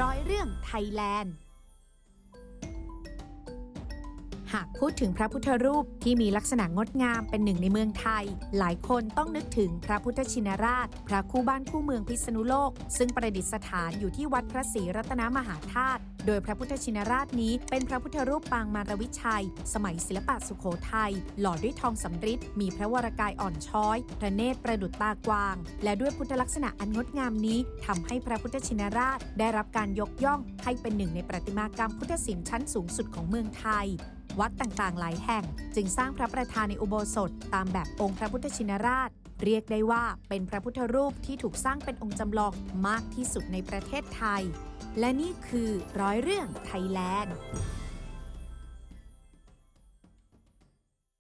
ร้อยเรื่องไทยแลนด์ หากพูดถึงพระพุทธรูปที่มีลักษณะงดงามเป็นหนึ่งในเมืองไทย หลายคนต้องนึกถึงพระพุทธชินราช พระคู่บ้านคู่เมืองพิษณุโลก ซึ่งประดิษฐานอยู่ที่วัดพระศรีรัตนมหาธาตุโดยพระพุทธชินราชนี้เป็นพระพุทธรูปปางมารวิชัย สมัยศิลปะสุโขทัยหล่อด้วยทองสำริดมีพระวรกายอ่อนช้อย พระเนตรประดุจตากวาง และด้วยพุทธลักษณะอันงดงามนี้ทำให้พระพุทธชินราชได้รับการยกย่องให้เป็นหนึ่งในประติมากรรมพุทธศิลป์ชั้นสูงสุดของเมืองไทย วัดต่างๆ หลายแห่ง จึงสร้างพระประธานในอุโบสถ ตามแบบองค์พระพุทธชินราช เรียกได้ว่าเป็นพระพุทธรูปที่ถูกสร้างเป็นองค์จำลองมากที่สุดในประเทศไทย และนี่คือร้อยเรื่องไทยแลนด์